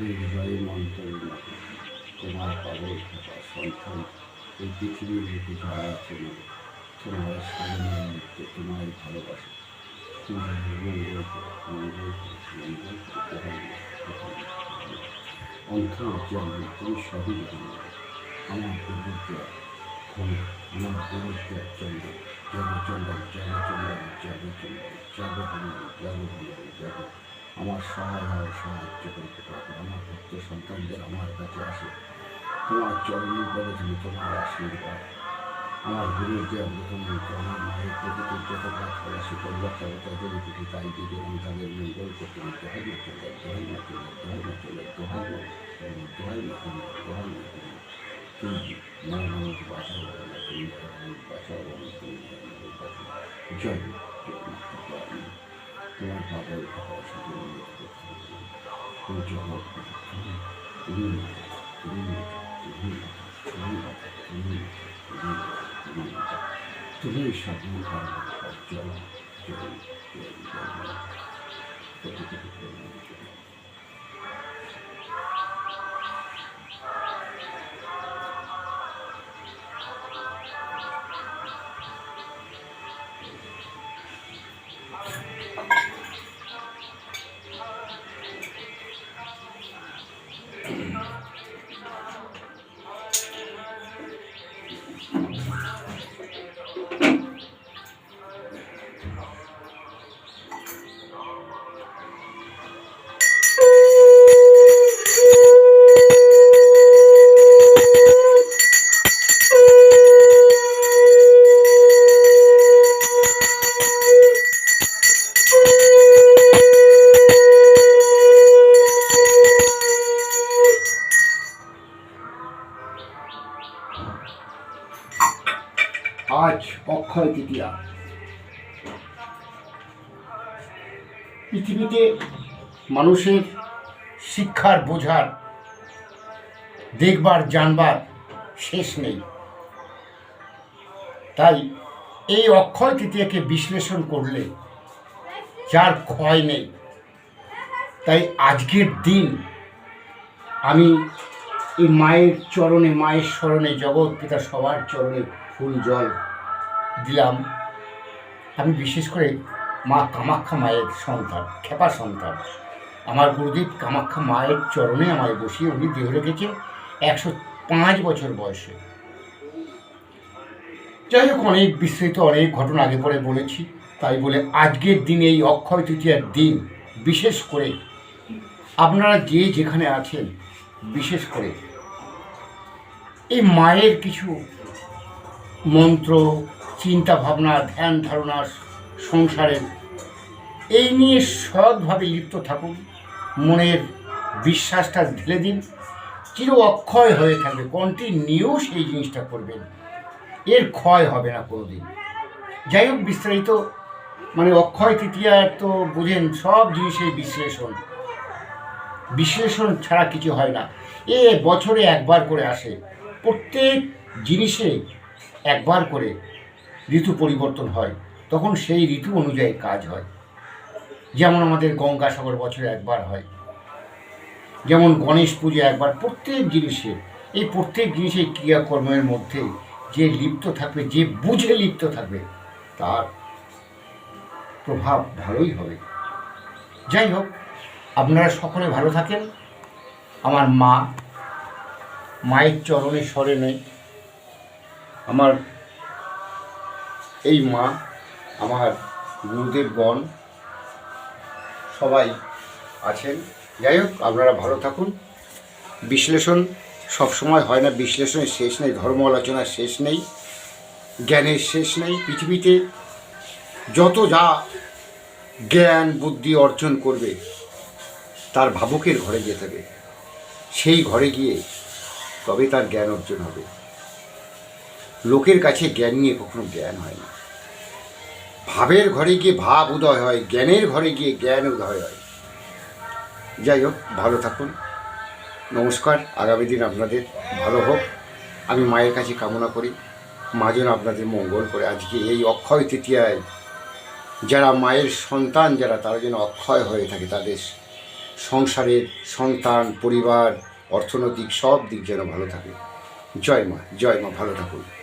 হৃদয়ে মন্ত্রের মতো তোমার পাগল থাকা সন্তান এই পৃথিবীর বুকে যারা আছে তোমার ভালোবাসা তোমার অন্তর জন্ম তুমি সবই জানো আমার গুরুত্ব চন্দ্র জগ চন্দ্র জগ চন্দ্র জগ জগ হনুমান জগ হনুমান জগ আমার সহায় হয় সাহায্য করতে পারবে আমার ভক্ত সন্তানদের আমার কাছে আসে। তোমার চরণে বলেছিল তোমার আশীর্বাদ। আমার গুরুর যে অবতম আমার মায়ের প্রতি কৃতজ্ঞতা পাঠ করা শিকল রক্ষা তাদের প্রতি তাই দিকে আমি তাদের মঙ্গল করতে দোহাই মতো দোহাই মতো দোহাই মতো দোহাই মতো দোহাই মতো দোহাই মতো তুমি মা আমাকে বাঁচাও বাবা তুমি বাঁচাও বাবা তুমি জয় তোমার বাবার ভাবার সাথে তুমি জগৎ তুমি তুমি তুমি জয় মা, জয় মা। তোমার পাগল থাকা শুধু তুমি জগৎ তুমি তুমি তুমি তুমি তুমি তুমি তুমি তুমি তুমি সকল কারণ জল জল জল জল প্রকৃতিকে প্রেরণা আজ অক্ষয় তৃতীয়া। পৃথিবীতে মানুষের শিক্ষার বোঝার, দেখবার, জানবার শেষ নেই। তাই এই অক্ষয় তৃতীয়াকে বিশ্লেষণ করলে যার ক্ষয় নেই, তাই আজকের দিন আমি এই মায়ের চরণে, মায়ের স্মরণে, জগৎ পিতা সবার চরণে ফুল জল দিলাম। আমি বিশেষ করে মা কামাখ্যা মায়ের সন্তান, খেপা সন্তান। আমার গুরুদেব কামাখ্যা মায়ের চরণে আমায় বসিয়ে উনি দেহ রেখেছে একশো পাঁচ বছর বয়সে। যাই হোক, অনেক বিস্তৃত অনেক ঘটনা আগে পরে বলেছি। তাই বলে আজকের দিনে, এই অক্ষয় তৃতীয়ার দিন, বিশেষ করে আপনারা যে যেখানে আছেন, বিশেষ করে এই মায়ের কিছু মন্ত্র, চিন্তা ভাবনা, ধ্যান ধারণা সংসারের এই নিয়ে সৎভাবে লিপ্ত থাকুন। মনের বিশ্বাসটা ঢেলে দিন। চির অক্ষয় হয়ে থাকবে। কন্টিনিউ সেই জিনিসটা করবেন। এর ক্ষয় হবে না কোনোদিন। যাই হোক, বিস্তারিত মানে অক্ষয় তৃতীয়া তো বুঝেন, সব জিনিসের বিশ্লেষণ। বিশ্লেষণ ছাড়া কিছু হয় না। এ বছরে একবার করে আসে। প্রত্যেক জিনিসে একবার করে ঋতু পরিবর্তন হয়, তখন সেই ঋতু অনুযায়ী কাজ হয়। যেমন আমাদের গঙ্গাসাগর বছরে একবার হয়। যেমন গণেশ পুজো একবার প্রত্যেক জিনিসে, এই প্রত্যেক জিনিসের ক্রিয়াকর্মের মধ্যে যে লিপ্ত থাকবে, যে বুঝে লিপ্ত থাকবে, তার প্রভাব ভালোই হবে। যাই হোক, আপনারা সকলে ভালো থাকেন। আমার মা, মায়ের চরণে স্মরণে আমার এই মা, আমার গুরুদেবগণ সবাই আছেন। যাই হোক, আপনারা ভালো থাকুন। বিশ্লেষণ সবসময় হয় না, বিশ্লেষণের শেষ নেই ধর্ম আলোচনার শেষ নেই, জ্ঞানের শেষ নেই। পৃথিবীতে যত যা জ্ঞান, বুদ্ধি অর্জন করবে, তার ভাবুকের ঘরে যেতে হবে সেই ঘরে গিয়ে তবে তার জ্ঞান অর্জন হবে। লোকের কাছে জ্ঞান নিয়ে কখনো জ্ঞান হয় না। ভাবের ঘরে গিয়ে ভাব উদয় হয়, জ্ঞানের ঘরে গিয়ে জ্ঞান উদয় হয়। যাই হোক, ভালো থাকুন। নমস্কার, আগামী দিন আপনাদের ভালো হোক। আমি মায়ের কাছে কামনা করি। মা যেন আপনাদের মঙ্গল করে। আজকে এই অক্ষয় তৃতীয়ায় যারা মায়ের সন্তান, যারা তারা যেন অক্ষয় হয়ে থাকে, তাদের সংসারের সন্তান, পরিবার, অর্থনৈতিক সব দিক যেন ভালো থাকে। জয় মা জয় মা, ভালো থাকুন।